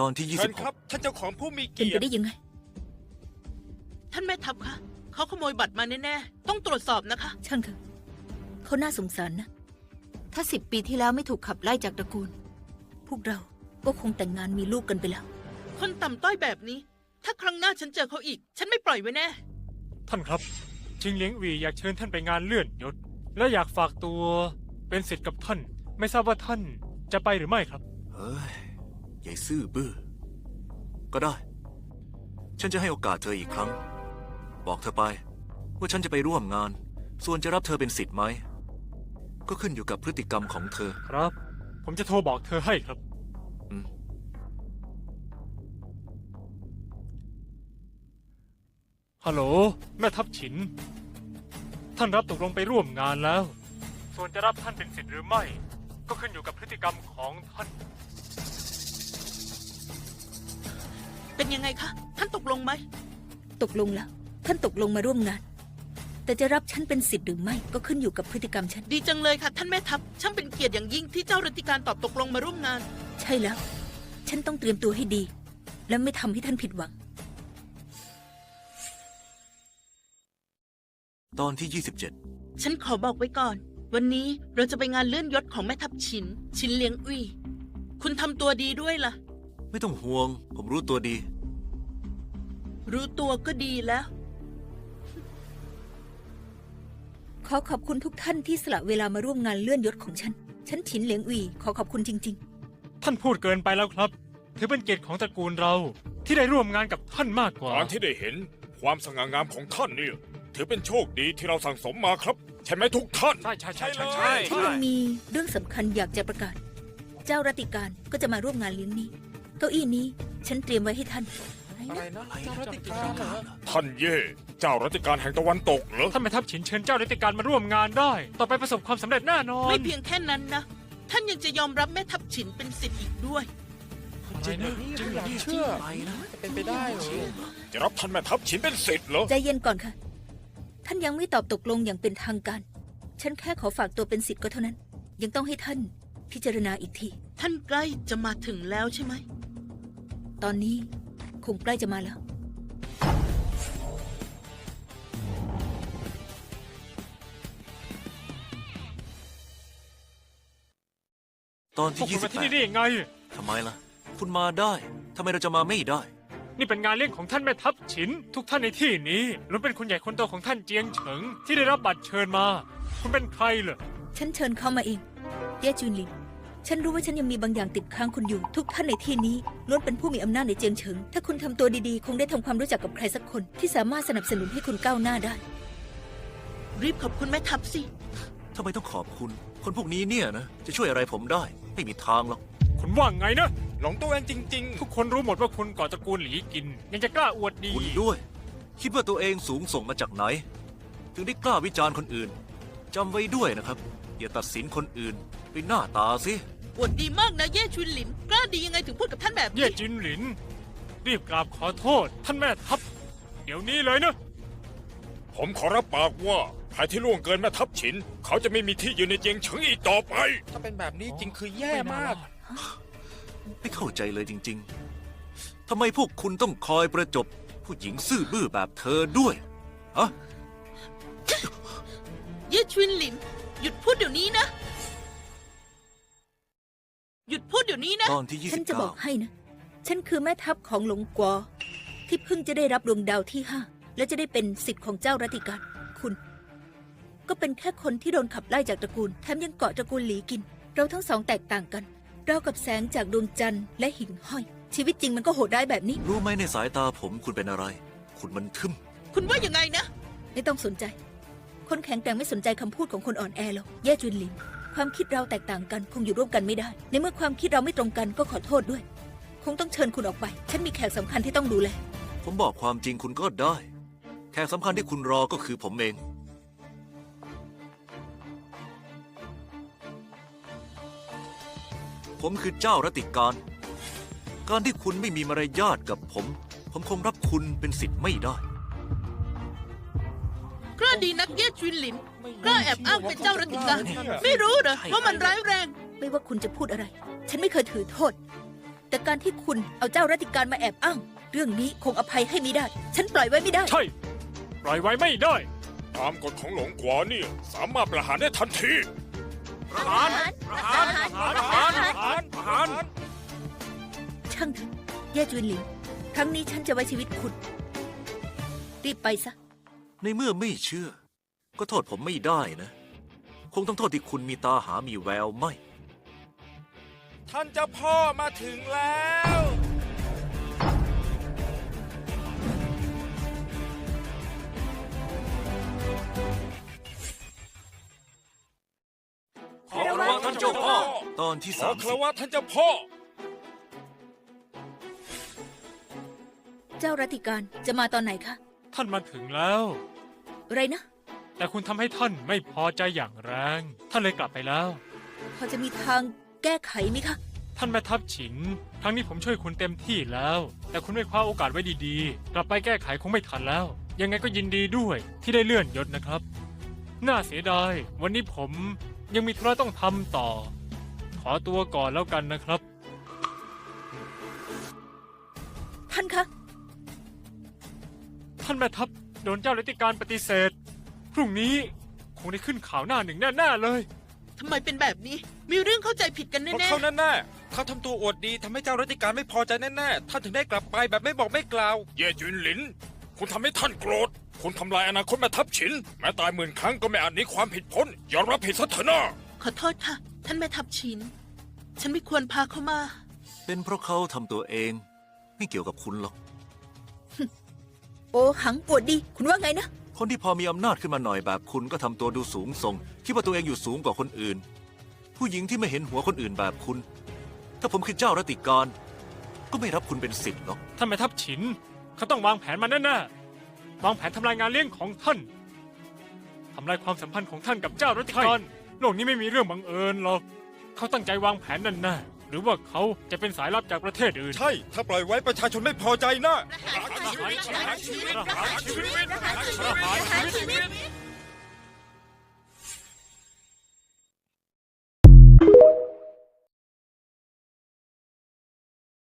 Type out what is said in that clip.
ตอนที่เชิญครับท่านเจ้าของผู้มีเป็นเกียไปรติได้ยังไง ท่านแม่ทัพคะเขาขโมยบัตรมาแน่ๆ ต้องตรวจสอบนะคะ ช่างเถอะเขาน่าสงสารนะ ถ้าสิบปีที่แล้วไม่ถูกขับไล่จากตระกูล พวกเราก็คงแต่งงานมีลูกกันไปแล้ว คนต่ำต้อยแบบนี้ ถ้าครั้งหน้าฉันเจอเขาอีก ฉันไม่ปล่อยไว้แน่ ท่านครับ ชิงเลี้ยงหวีอยากเชิญท่านไปงานเลื่อนยศ และอยากฝากตัวเป็นศิษย์กับท่าน ไม่ทราบว่าท่านจะไปหรือไม่ครับ16เฮ้ย ใหญ่ซื่อบื้อ ก็ได้ ฉันจะให้โอกาสเธออีกครั้ง บอกเธอไปว่าฉันจะไปร่วมงาน ส่วนจะรับเธอเป็นสิทธิ์ไหม ก็ขึ้นอยู่กับพฤติกรรมของเธอ ครับ ผมจะโทรบอกเธอให้ครับ อืม ฮัลโหล แม่ทัพฉิน ท่านรับตกลงไปร่วมงานแล้ว ส่วนจะรับท่านเป็นศิษย์หรือไม่ ก็ขึ้นอยู่กับพฤติกรรมของท่าน ยังไงคะ ท่านตกลงไหม ตกลงแล้ว ท่านตกลงมาร่วมงาน แต่จะรับฉันเป็นสิทธิ์หรือไม่ก็ขึ้นอยู่กับพฤติกรรมฉัน ดีจังเลยค่ะ ท่านแม่ทัพ ช่างเป็นเกียรติอย่างยิ่งที่เจ้ารัติการตอบตกลงมาร่วมงาน ใช่แล้ว ฉันต้องเตรียมตัวให้ดี และไม่ทำให้ท่านผิดหวัง ตอนที่ฉันขอบอกไว้ก่อน วันนี้เราจะไปงานเลื่อนยศของแม่ทัพชิน ชินเลี้ยงอุ้ย คุณทำตัวดีด้วยล่ะ27ไม่ต้องห่วง ผมรู้ตัวดี รู้ตัวก็ดีแล้ว ขอขอบคุณทุกท่านที่สละเวลามาร่วมงานเลื่อนยศของฉัน ฉันฉินเหลียงอุยขอขอบคุณจริง ท่านพูดเกินไปแล้วครับ ถือเป็นเกียรติของตระกูลเราที่ได้ร่วมงานกับท่านมากกว่า การที่ได้เห็นความสง่างามของท่านเนี่ยถือเป็นโชคดีที่เราสั่งสมมาครับ ใช่ไหมทุกท่าน ใช่ใช่ใช่ใช่เลยใช่ ๆ ฉันยังมีเรื่องสำคัญอยากจะประกาศ เจ้ารัติการก็จะมาร่วมงานเลี้ยงนี้ เก้าอี้นี้ฉันเตรียมไว้ให้ท่าน อะไรนะเจ้ารัติการเหรอท่านเย่ เจ้ารัชการแห่งตะวันตกเหรอ ท่านแม่ทัพฉินเชิญเจ้ารัติการมาร่วมงานได้ ต่อไปประสบความสำเร็จแน่นอน ไม่เพียงแค่นั้นนะ ท่านยังจะยอมรับแม่ทัพฉินเป็นสิทธิ์อีกด้วย จริงนะจริงเหรอเชื่อจะเป็นไปได้เหรอจะรับท่านแม่ทัพฉินเป็นศิษย์เหรอ ใจเย็นก่อนค่ะ ท่านยังไม่ตอบตกลงอย่างเป็นทางการ ฉันแค่ขอฝากตัวเป็นสิทธิ์ก็เท่านั้น ยังต้องให้ท่านพิจารณาอีกที ท่านใกล้จะมาถึงแล้วใช่ไหม ตอนนี้ คงใกล้จะมาแล้ว ตอนพวที่กคุณมาที่นี่ได้28ยังไง ทำไมล่ะ คุณมาได้ทำไมเราจะมาไม่ได้ นี่เป็นงานเลี้ยงของท่านแม่ทัพฉิน ทุกท่านในที่นี้ล้วนเป็นคนใหญ่คนโตของท่านเจียงเฉิง ที่ได้รับบัตรเชิญมา คุณเป็นใครเหรอ ฉันเชิญเขามาเอง เย่จุนลิน ฉันรู้ว่าฉันยังมีบางอย่างติดค้างคุณอยู่ ทุกท่านในที่นี้ล้วนเป็นผู้มีอำนาจในเจียงเฉิง ถ้าคุณทำตัวดีๆ คงได้ทำความรู้จักกับใครสักคนที่สามารถสนับสนุนให้คุณก้าวหน้าได้ รีบขอบคุณแม่ทัพสิ ทำไมต้องขอบคุณ คนพวกนี้เนี่ยนะ จะช่วยอะไรผมได้ ไม่มีทางหรอก คุณว่าไงนะ หลงตัวเองจริงทุกคนรู้หมดว่าคุณก่อตระกูลหลีกิน ยังจะกล้าอวดดี คุณด้วย คิดว่าตัวเองสูงส่งมาจากไหน ถึงได้กล้าวิจารณ์คนอื่นจำไว้ด้วยนะครับ อย่าตัดสินคนอื่น ด้วยหน้าตาสิ อวดดีมากนะเย่ชุนหลิน กล้าดียังไงถึงพูดกับท่านแบบเย่นี้จินหลิน รีบกราบขอโทษ ท่านแม่ทัพ เดี๋ยวนี้เลยนะๆผมขอรับปากว่าใครที่ล่วงเกินแม่ทัพฉิน เขาจะไม่มีที่อยู่ในเจียงเฉิงอีกต่อไป ถ้าเป็นแบบนี้จริงคือแย่มาก ไม่เข้าใจเลยจริง ๆ ทำไมพวกคุณต้องคอยประจบ ผู้หญิงซื่อบื้อแบบเธอด้วยฮะเย่ชุนหลิน หยุดพูดเดี๋ยวนี้นะ หยุดพูดเดี๋ยวนี้นะ ตอนที่ ฉันจะบอกให้นะ ฉันคือแม่ทัพของหลงกวอที่เพิ่งจะได้รับดวงดาวที่ห้าและจะได้เป็นสิทธิ์ของเจ้ารัติการคุณ ก็เป็นแค่คนที่โดนขับไล่จากตระกูลแถมยังเกาะตระกูลหลีกิน เราทั้งสองแตกต่างกัน เรากับแสงจากดวงจันทร์และหิ่งห้อย ชีวิตจริงมันก็โหดร้ายแบบนี้ 29 รู้ไหมในสายตาผมคุณเป็นอะไร คุณมันทึม คุณว่ายังไงนะ ไม่ต้องสนใจ คนแข็งแกร่งไม่สนใจคำพูดของคนอ่อนแอหรอกแย่จุนหลิน ความคิดเราแตกต่างกันคงอยู่ร่วมกันไม่ได้ ในเมื่อความคิดเราไม่ตรงกันก็ขอโทษด้วย คงต้องเชิญคุณออกไป ฉันมีแขกสำคัญที่ต้องดูแล ผมบอกความจริงคุณก็ได้ แขกสำคัญที่คุณรอก็คือผมเอง ผมคือเจ้ารติการ การที่คุณไม่มีมารยาทกับผม ผมคงรับคุณเป็นสิทธิ์ไม่ได้าดีนักเย่ชุนหลินกล้าแอบอ้างเป็นเจ้ารัติการไม่รู้เหรอว่ามันร้ายแรง ไม่ว่าคุณจะพูดอะไร ฉันไม่เคยถือโทษ แต่การที่คุณเอาเจ้ารัติการมาแอบอ้าง เรื่องนี้คงอภัยให้ไม่ได้ ฉันปล่อยไว้ไม่ได้ ใช่ ปล่อยไว้ไม่ได้ ตามกฎของหลวงกวาเนี่ยสามารถประหารได้ทันทีประหารประหารประหารประหารประหารช่างเถอะแย่จุนหลิงครั้งนี้ฉันจะไว้ชีวิตคุณ รีบไปซะ ในเมื่อไม่เชื่อ ก็โทษผมไม่ได้นะ คงต้องโทษที่คุณมีตาหามีแววไม่ ท่านเจ้าพ่อมาถึงแล้ว ขอคารวะท่านเจ้าพ่อ ตอนที่ขอสามคาสิรบวะท่านเจ้าพ่อ เจ้ารัติการจะมาตอนไหนคะ ท่านมาถึงแล้ว อะไรนะ แต่คุณทำให้ท่านไม่พอใจอย่างแรง ท่านเลยกลับไปแล้ว พอจะมีทางแก้ไขไหมคะ ท่านแม่ทัพฉินครั้งนี้ผมช่วยคุณเต็มที่แล้ว แต่คุณไม่คว้าโอกาสไว้ดีๆ กลับไปแก้ไขคงไม่ทันแล้ว ยังไงก็ยินดีด้วยที่ได้เลื่อนยศนะครับ น่าเสียดาย วันนี้ผมยังมีธุระต้องทำต่อ ขอตัวก่อนแล้วกันนะครับ ท่านคะ ท่านแม่ทัพ โดนเจ้าเลติการปฏิเสธ พรุ่งนี้คงได้ขึ้นข่าวหน้าหนึ่งแน่ๆเลย ทำไมเป็นแบบนี้ มีเรื่องเข้าใจผิดกันเพราะแน่เขาแน่ๆเขาทำตัวอวดดีทำให้เจ้ารัติการไม่พอใจแน่ๆท่านถึงได้กลับไปแบบไม่บอกไม่กล่าว เย่จุนหลิน คุณทำให้ท่านโกรธ คุณทำลายอนาคตแม่ทัพฉิน แม้ตายหมื่นครั้งก็ไม่อาจหนีความผิดพ้นยอมรับผิดซะเถอะนะๆ ขอโทษค่ะ ท่านแม่ทัพชิน ฉันไม่ควรพาเขามา เป็นเพราะเขาทำตัวเอง ไม่เกี่ยวกับคุณหรอก โอหังปวดดี คุณว่าไงนะ คนที่พอมีอำนาจขึ้นมาหน่อยแบบคุณก็ทำตัวดูสูงส่ง คิดว่าตัวเองอยู่สูงกว่าคนอื่น ผู้หญิงที่ไม่เห็นหัวคนอื่นแบบคุณ ถ้าผมคือเจ้ารัติการ ก็ไม่รับคุณเป็นสิทธิ์หรอก ท่านแม่ทัพฉิน เขาต้องวางแผนมาแน่ๆวางแผนทำลายงานเลี้ยงของท่านทำลายความสัมพันธ์ของท่านกับเจ้ารัติการโลกนี้ไม่มีเรื่องบังเอิญหรอกเขาตั้งใจวางแผนแน่ๆหรือว่าเขาจะเป็นสายลับจากประเทศอื่น ใช่ ถ้าปล่อยไว้ประชาชนไม่พอใจนะ ประหาร Thank you.